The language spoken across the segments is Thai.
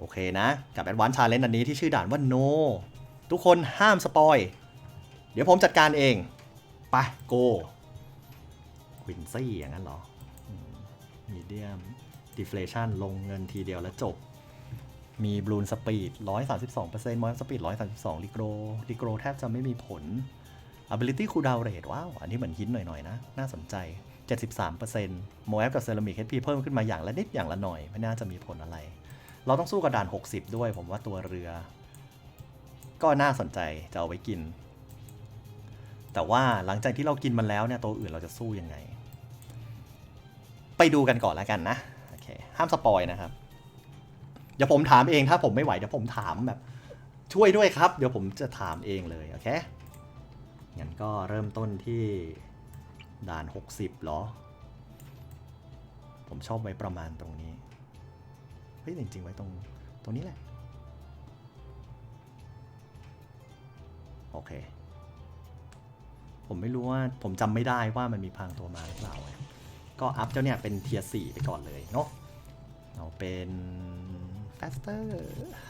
โอเคนะ กับแอดวานซ์ชาเลน g e อันนี้ที่ชื่อด่านว่าโ no ทุกคนห้ามสปอย เดี๋ยวผมจัดการเองไปโกควินซี่อย่างนั้นเหรอมีเดียมดิเฟลชันลงเงินทีเดียวแล้วจบ มีบลูนสปีด132%มอยสปีด132ลิโกรลิโกรแทบจะไม่มีผล ability cooldown rate ว้าว อันนี้เหมือนฮินหน่อย ๆ นะ น่าสนใจ 73%โมแอฟกับเซรามิก HP เพิ่มขึ้นมาอย่างละนิดอย่างละหน่อย ไม่น่าจะมีผลอะไร เราต้องสู้กับด่าน 60 ด้วย ผมว่าตัวเรือ ก็น่าสนใจจะเอาไว้กิน แต่ว่าหลังจากที่เรากินมันแล้วเนี่ยตัวอื่นเราจะสู้ยังไง ไปดูกันก่อนแล้วกันนะโอเคห้ามสปอยนะครับเดี๋ยวผมถามเองถ้าผมไม่ไหวเดี๋ยวผมถามแบบช่วยด้วยครับ เดี๋ยวผมจะถามเองเลยโอเคงั้นก็เริ่มต้นที่ด่าน 60เหรอ ผมชอบไว้ประมาณตรงนี้ เฮ้ยจริงๆไว้ตรงตรงนี้แหละ โอเค ผมไม่รู้ว่าผมจำไม่ได้ว่ามันมีพางตัวมาหรือเปล่า ก็อัพเจ้าเนี่ยเป็นเทียร์4ไปก่อนเลยเนาะเอาเป็น faster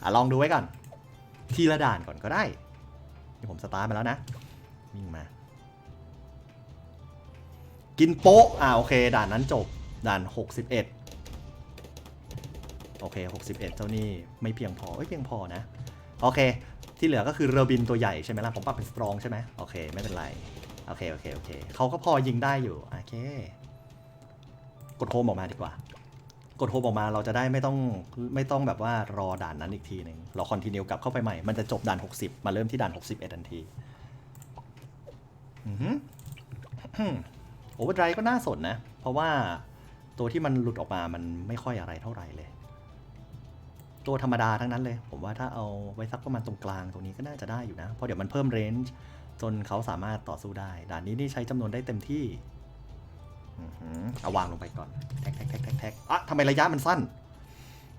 อะลองดูไว้ก่อน ทีละด่านก่อนก็ได้ นี่ผมสตาร์ทมาแล้วนะ วิ่งมา กินโป๊ะ อ่าโอเค ด่านนั้นจบ ด่าน 61 โอเค 61 เจ้านี่ไม่เพียงพอเอ้ยเพียงพอนะ โอเค ที่เหลือก็คือเรือบินตัวใหญ่ใช่ไหมล่ะ ผมปรับเป็นสตรองใช่ไหมโอเค ไม่เป็นไร โอเค โอเค โอเค เขาก็พอยิงได้อยู่ โอเค กดโฮมออกมาดีกว่า กดโฮมออกมาเราจะได้ไม่ต้องไม่ต้องแบบว่ารอด่านนั้นอีกทีหนึ่งเราคอนติเนียกลับเข้าไปใหม่ มันจะจบด่าน 60 มาเริ่มที่ด่าน 61ทันทีอือฮึโอเวอร์ไดรก็น่าสนนะ เพราะว่าตัวที่มันหลุดออกมามันไม่ค่อยอะไรเท่าไหร่เลย ตัวธรรมดาทั้งนั้นเลย ผมว่าถ้าเอาไว้สักประมาณตรงกลางตรงนี้ก็น่าจะได้อยู่นะ เพราะเดี๋ยวมันเพิ่มเรนจ์จนเขาสามารถต่อสู้ได้ ด่านนี้นี่ใช้จำนวนได้เต็มที่อือหือเอาวางลงไปก่อน แท็กแท็กแท็กแท็กแท็กอะทำไมระยะมันสั้น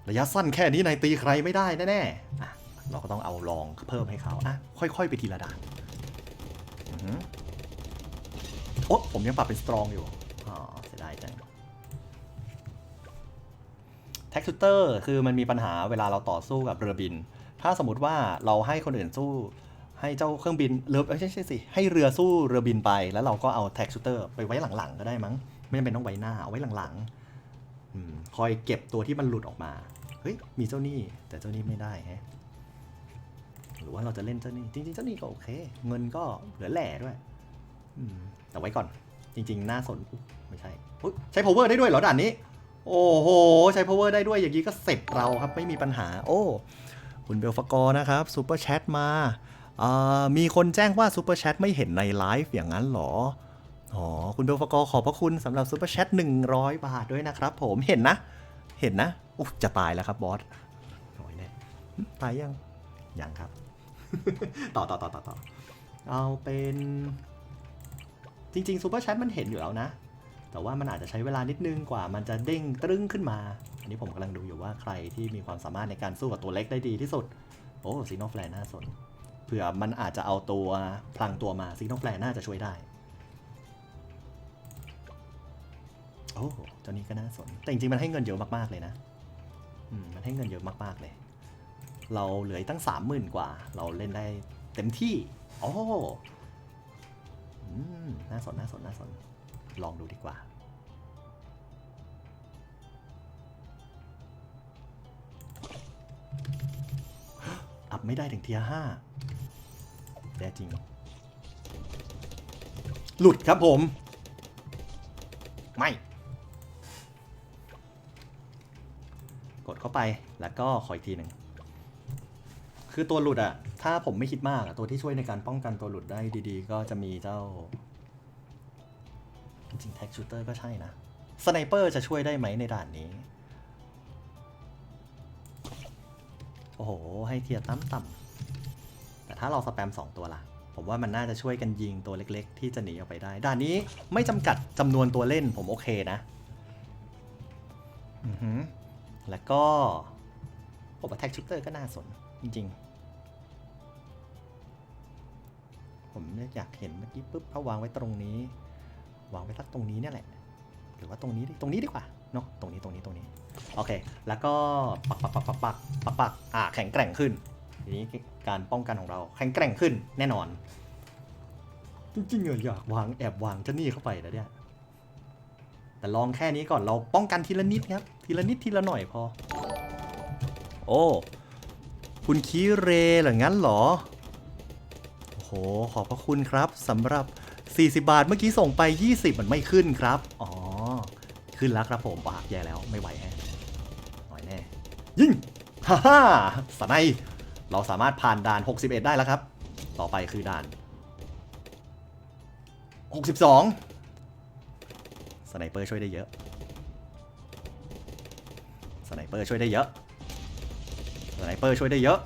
ระยะสั้นแค่นี้นายตีใครไม่ได้แน่ๆอะเราก็ต้องเอาลองเพิ่มให้เขาอะค่อย ๆ ไปทีละด่านอือหือโอ้ผมยังปรับเป็นสตรองอยู่อ๋อเสียดายจัง แท็กซูเตอร์คือมันมีปัญหาเวลาเราต่อสู้กับเรือบิน ถ้าสมมติว่าเราให้คนอื่นสู้ให้เจ้าเครื่องบินเรือไม่ใช่ใช่สิให้เรือสู้เรือบินไป แล้วเราก็เอาแท็กซูเตอร์ไปไว้หลังๆ ก็ได้มั้ง ไม่จำเป็นต้องไว้หน้าเอาไว้หลังๆคอยเก็บตัวที่มันหลุดออกมาเฮ้ยมีเจ้านี้แต่เจ้านี้ไม่ได้ฮะหรือว่าเราจะเล่นเจ้านี้จริงๆเจ้านี้ก็โอเค เงินก็เหลือแหล่ด้วยอืมแต่ไว้ก่อน จริง ๆ น่าสนไม่ใช่อุ๊ยใช้ power ได้ด้วยเหรอด่านนี้ โอ้โห ใช้ power ได้ด้วยอย่างนี้ก็เสร็จเราครับไม่มีปัญหา โอ้คุณเบลฟกอร์นะครับซูเปอร์แชทมาามีคนแจ้งว่าซูเปอร์แชทไม่เห็นในไลฟ์อย่างนั้นเหรอ อ๋อ คุณเบลฟกอร์ขอบพระคุณสำหรับซูเปอร์แชท100 บาทด้วยนะครับผมเห็นนะ เห็นนะอุ๊จะตายแล้วครับบอสโอ้ยเนี่ยตายยัง ยังครับ ต่อต่อต่อต่อต่อเอาเป็น จริงๆซูเปอร์แชทมันเห็นอยู่แล้วนะ แต่ว่ามันอาจจะใช้เวลานิดนึงกว่ามันจะเด้งตรึ้งขึ้นมา อันนี้ผมกำลังดูอยู่ว่าใครที่มีความสามารถในการสู้กับตัวเล็กได้ดีที่สุด โอ้ซีโนแฟลน่าสนเผื่อมันอาจจะเอาตัวพลังตัวมาซีโนแฟลน่าจะช่วยได้ โอ้เจ้านี้ก็น่าสน แต่จริงๆมันให้เงินเยอะมากๆเลยนะอืมมันให้เงินเยอะมากๆเลย เราเหลือตั้งสามหมื่นกว่า เราเล่นได้เต็มที่ โอ้อืมน่าสนน่าสนน่าสน ลองดูดีกว่า อัพไม่ได้ถึงเทียห้าแย่จริง หลุดครับผม ไม่ กดเข้าไปแล้วก็ขออีกทีหนึ่งคือตัวหลุดอะถ้าผมไม่คิดมากอะตัวที่ช่วยในการป้องกันตัวหลุดได้ดี ๆ ก็จะมีเจ้า จริงแท็กชูเตอร์ก็ใช่นะสไนเปอร์จะช่วยได้ไหมในด่านนี้ โอ้โห ให้เทียร์ต่ำต่ำๆแต่ถ้าเราสแปม2 ตัวล่ะ ผมว่ามันน่าจะช่วยกันยิงตัวเล็กๆ ที่จะหนีออกไปได้ ด่านนี้ไม่จำกัดจำนวนตัวเล่นผมโอเคนะ อือหือแล้วก็ผมว่าแท็กชูเตอร์ก็น่าสน จริงๆ ผมอยากเห็นเมื่อกี้ปุ๊บเอาวางไว้ตรงนี้ วางไว้สักตรงนี้เนี่ยแหละ หรือว่าตรงนี้ดิตรงนี้ดีกว่าเนาะตรงนี้ตรงนี้ตรงนี้โอเค แล้วก็ปักปักปักปักปักปักปักอ่าแข็งแกร่งขึ้นทีนี้การป้องกันของเราแข็งแกร่งขึ้นแน่นอน จริงๆอะอยากวางแอบวางเจ้านี่เข้าไปนะเนี่ยแต่ลองแค่นี้ก่อนเราป้องกันทีละนิดครับ ทีละนิดทีละหน่อยพอ โอ้ คุณคีเรเหรองั้นเหรอโอ้โหขอบพระคุณครับสำหรับ 40 บาทเมื่อกี้ส่งไป 20 มันไม่ขึ้นครับ อ๋อ ขึ้นแล้วครับผมปากแย่แล้วไม่ไหวแฮะหน่อยแน่ ยิง ฮ่าฮ่าสไนป์เราสามารถผ่านด่าน 61 ได้แล้วครับ ต่อไปคือด่าน 62 สไนเปอร์ช่วยได้เยอะ สไนเปอร์ช่วยได้เยอะ สไนเปอร์ช่วยได้เยอะ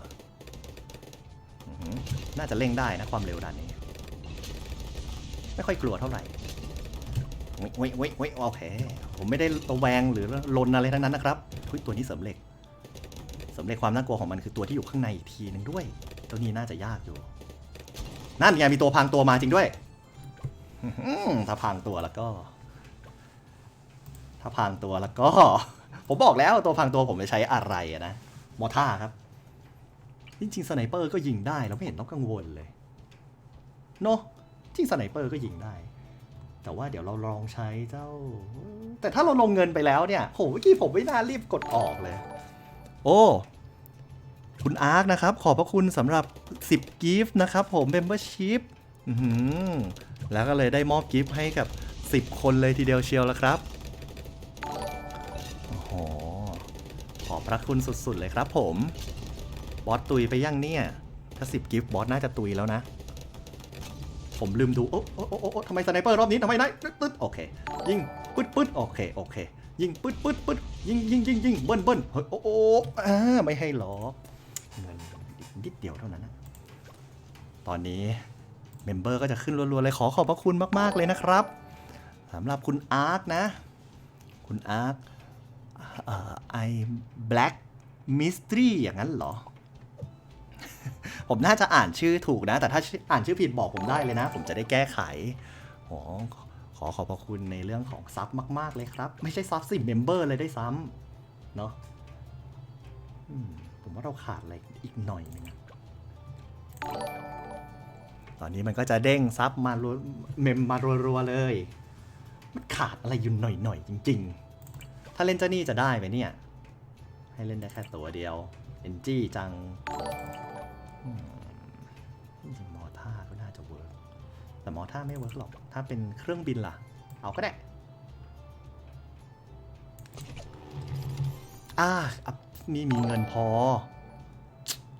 น่าจะเร่งได้นะความเร็วด่านนี้ ไม่ค่อยกลัวเท่าไหร่วิวิวิวิโอเคผมไม่ได้ระแวงหรือลนอะไรทั้งนั้นนะครับเฮ้ยตัวนี้เสริมเหล็กเสริมเหล็กความน่ากลัวของมันคือตัวที่อยู่ข้างในอีกทีหนึ่งด้วยตัวนี้น่าจะยากอยู่ นั่นไงมีตัวพรางตัวมาจริงด้วยถ้าพรางตัวแล้วก็ ถ้าพรางตัวแล้วก็ ผมบอกแล้วตัวพรางตัวผมจะใช้อะไรนะมอท่าครับจริงๆสไนเปอร์ก็ยิงได้เราไม่เห็นต้องกังวลเลยเนาะ จริงสไนเปอร์ก็ยิงได้ แต่ว่าเดี๋ยวเราลองใช้เจ้า แต่ถ้าเราลงเงินไปแล้วเนี่ยโหเมื่อกี้ผมไม่น่ารีบกดออกเลย โอ้คุณอาร์คนะครับ ขอบพระคุณสำหรับ 10 กิฟต์นะครับผม Membership อื้อหือแล้วก็เลยได้มอบกิฟต์ให้กับ 10 คนเลยทีเดียวเชียวแล้วครับโอ้โหขอบพระคุณสุดๆเลยครับผม บอสตุยไปยังเนี่ย ถ้า 10 กิฟต์บอสน่าจะตุยแล้วนะ ผมลืมดู โอ้โอ้โอ้โอ้ทำไมสไนเปอร์รอบนี้ทำไมนะตึ๊ดตึ๊ดโอเค ยิงปึ๊ดปึ๊ดโอเค โอเค ยิงปึ๊ดปึ๊ดปึ๊ดยิงยิงยิงยิงเบิ้ลเบิ้ลเฮ้ย โอ้โอ้อ่าไม่ให้หรอเงินนิดเดียวเท่านั้นนะ ตอนนี้เมมเบอร์ก็จะขึ้นรัวๆเลย ขอขอบพระคุณมากๆเลยนะครับสำหรับคุณอาร์คนะ คุณอาร์คอ่อไอแบล็กมิสทรีอย่างนั้นเหรอ ผมน่าจะอ่านชื่อถูกนะ แต่ถ้าอ่านชื่อผิดบอกผมได้เลยนะ ผมจะได้แก้ไขโอ้ขอขอบพระคุณในเรื่องของซับมาก ๆ เลยครับ ไม่ใช่ซับสิเมมเบอร์เลยได้ซ้ำเนาะผมว่าเราขาดอะไรอีกหน่อยหนึงตอนนี้มันก็จะเด้งซับมารัวเมมมารัวๆเลย มันขาดอะไรอยู่หน่อยๆจริง ๆ ถ้าเล่นเจ้านี่จะได้ไหมเนี่ย ให้เล่นได้แค่ตัวเดียวเอนจี้จัง จริงๆมอท่าก็น่าจะเวิร์กแต่มอท่าไม่เวิร์กหรอก ถ้าเป็นเครื่องบินล่ะ เอาก็ได้ อ่าวนี่มีเงินพอ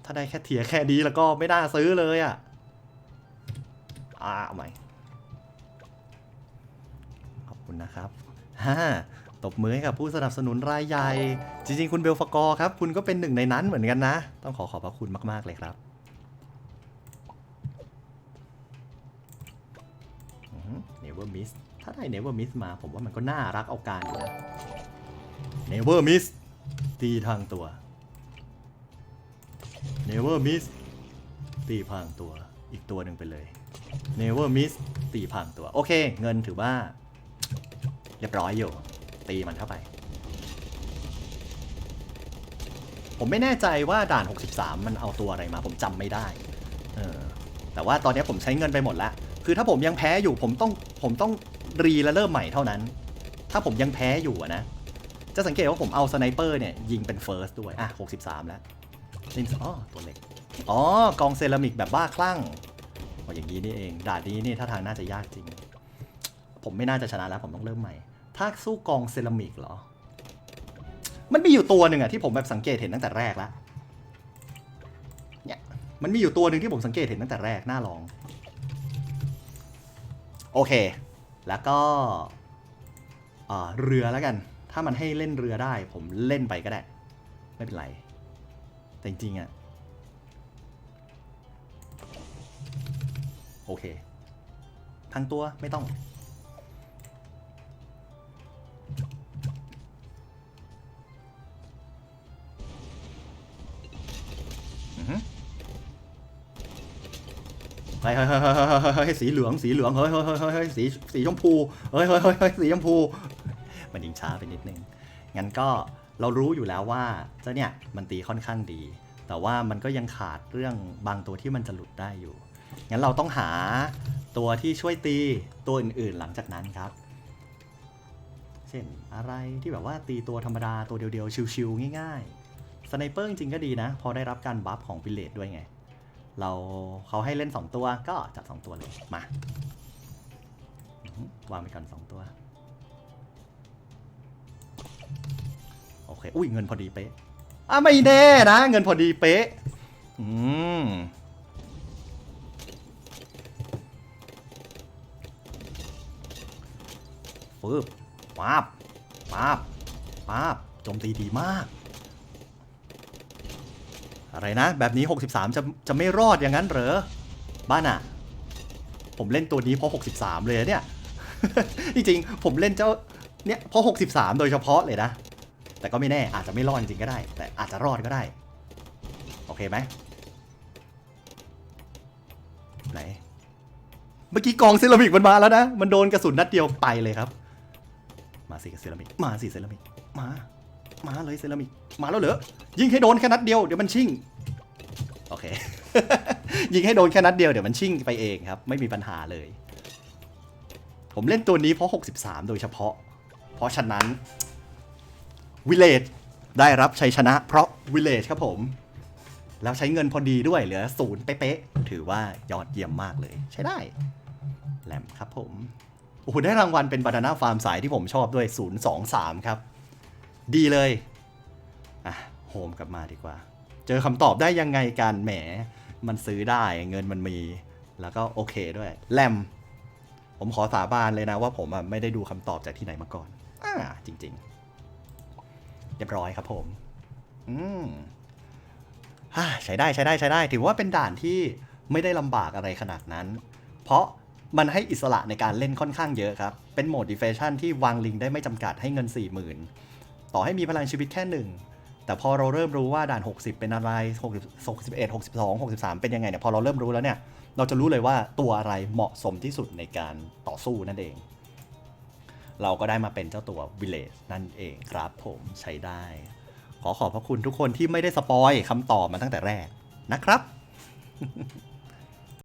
ถ้าได้แค่เทียแค่ดีแล้วก็ไม่น่าซื้อเลยอะ อ่าเอาใหม่ ขอบคุณนะครับฮ่าตบมือให้กับผู้สนับสนุนรายใหญ่ จริง ๆ คุณเบลฟกอร์ครับ คุณก็เป็นหนึ่งในนั้นเหมือนกันนะ ต้องขอขอบพระคุณมาก ๆ เลยครับอือหือ Never miss ถ้าได้ Never miss มาผมว่ามันก็น่ารักเอาการอยู่นะ Never miss ตีทางตัว Never miss ตีพรางตัว อีกตัวหนึ่งไปเลย Never miss ตีพรางตัว โอเค เงินถือว่า เรียบร้อยอยู่ ตีมันเข้าไป ผมไม่แน่ใจว่าด่าน 63 มันเอาตัวอะไรมา ผมจำไม่ได้ เออแต่ว่าตอนนี้ผมใช้เงินไปหมดแล้ว คือถ้าผมยังแพ้อยู่ผมต้องผมต้องรีและเริ่มใหม่เท่านั้น ถ้าผมยังแพ้อยู่นะ จะสังเกตว่าผมเอาสไนเปอร์เนี่ยยิงเป็นเฟิร์สด้วย อะ 63 แล้วนิมอ๋อตัวเล็ก อ๋อ กองเซรามิกแบบบ้าคลั่งอ๋ออย่างนี้นี่เอง ด่านนี้นี่ถ้าทางน่าจะยากจริง ผมไม่น่าจะชนะแล้วผมต้องเริ่มใหม่ ถ้าสู้กองเซรามิกเหรอ มันมีอยู่ตัวหนึ่งอะที่ผมแบบสังเกตเห็นตั้งแต่แรกแล้ว เนี่ย มันมีอยู่ตัวหนึ่งที่ผมสังเกตเห็นตั้งแต่แรกน่าลอง โอเค แล้วก็เรือแล้วกัน ถ้ามันให้เล่นเรือได้ ผมเล่นไปก็ได้ ไม่เป็นไร แต่จริงๆอะโอเคทั้งตัวไม่ต้อง เฮ้ยเฮ้ยเฮ้ยเฮ้ยเฮ้ยสีเหลืองสีเหลืองเฮ้ยเฮ้ยเฮ้ยเฮ้ยสีสีชมพูเฮ้ยเฮ้ยเฮ้ยเฮ้ยสีชมพู มันยิงช้าไปนิดนึงงั้นก็เรารู้อยู่แล้วว่าเจ้าเนี่ยมันตีค่อนข้างดี แต่ว่ามันก็ยังขาดเรื่องบางตัวที่มันจะหลุดได้อยู่งั้นเราต้องหาตัวที่ช่วยตีตัวอื่นๆหลังจากนั้นครับ เช่นอะไรที่แบบว่าตีตัวธรรมดาตัวเดียวๆชิวๆง่ายๆสไนเปอร์จริงๆก็ดีนะ พอได้รับการบัฟของพิเลตด้วยไง เราเขาให้เล่น 2 ตัวก็จัด2ตัวเลยมาวางไปก่อน 2 ตัว โอเค อุ้ยเงินพอดีเป๊ะอะไม่แน่นะ เงินพอดีเป๊ะ อืมฟึบป๊าบป๊าบป๊าบโจมตีดีมาก อะไรนะ แบบนี้ 63 จะจะไม่รอดอย่างนั้นเหรอ บ้านอะผมเล่นตัวนี้เพราะ 63 เลยเนี่ย จริงๆ ผมเล่นเจ้าเนี่ยเพราะ 63 โดยเฉพาะเลยนะ แต่ก็ไม่แน่อาจจะไม่รอดจริงก็ได้ แต่อาจจะรอดก็ได้ โอเคไหมไหน เมื่อกี้กองเซรามิกมันมาแล้วนะ มันโดนกระสุนนัดเดียวไปเลยครับ มาสิเซรามิก มาสิเซรามิก มา มาเลยเซรามิกมาแล้วเหรอยิงให้โดนแค่นัดเดียวเดี๋ยวมันชิ่งโอเค ยิงให้โดนแค่นัดเดียวเดี๋ยวมันชิ่งไปเองครับ ไม่มีปัญหาเลย ผมเล่นตัวนี้เพราะ 63 โดยเฉพาะ เพราะฉะนั้นวิเลจได้รับชัยชนะเพราะวิเลจครับผม แล้วใช้เงินพอดีด้วยเหลือศูนย์เป๊ะๆถือว่ายอดเยี่ยมมากเลย ใช้ได้แหลมครับผมโอ้โหได้รางวัลเป็นบานาน่าฟาร์มสายที่ผมชอบด้วย 023 ครับ ดีเลย อะ โฮมกลับมาดีกว่า เจอคำตอบได้ยังไงกันแหม มันซื้อได้เงินมันมี แล้วก็โอเคด้วย แลม ผมขอสาบานเลยนะว่าผมไม่ได้ดูคำตอบจากที่ไหนมาก่อน อ่า จริง ๆ เรียบร้อยครับผม อืมฮ่าใช้ได้ใช้ได้ใช้ได้ ถือว่าเป็นด่านที่ไม่ได้ลำบากอะไรขนาดนั้น เพราะมันให้อิสระในการเล่นค่อนข้างเยอะครับ เป็นโหมดดิเฟชันที่วางลิงได้ไม่จำกัดให้เงิน 40,000 ต่อให้มีพลังชีวิตแค่หนึ่งแต่พอเราเริ่มรู้ว่าด่าน 60 เป็นอะไร60 61 62 63 เป็นยังไงเนี่ยพอเราเริ่มรู้แล้วเนี่ย เราจะรู้เลยว่าตัวอะไรเหมาะสมที่สุดในการต่อสู้นั่นเอง เราก็ได้มาเป็นเจ้าตัว Village นั่นเองครับผมใช้ได้ ขอขอบพระคุณทุกคนที่ไม่ได้สปอยคำตอบมาตั้งแต่แรกนะครับ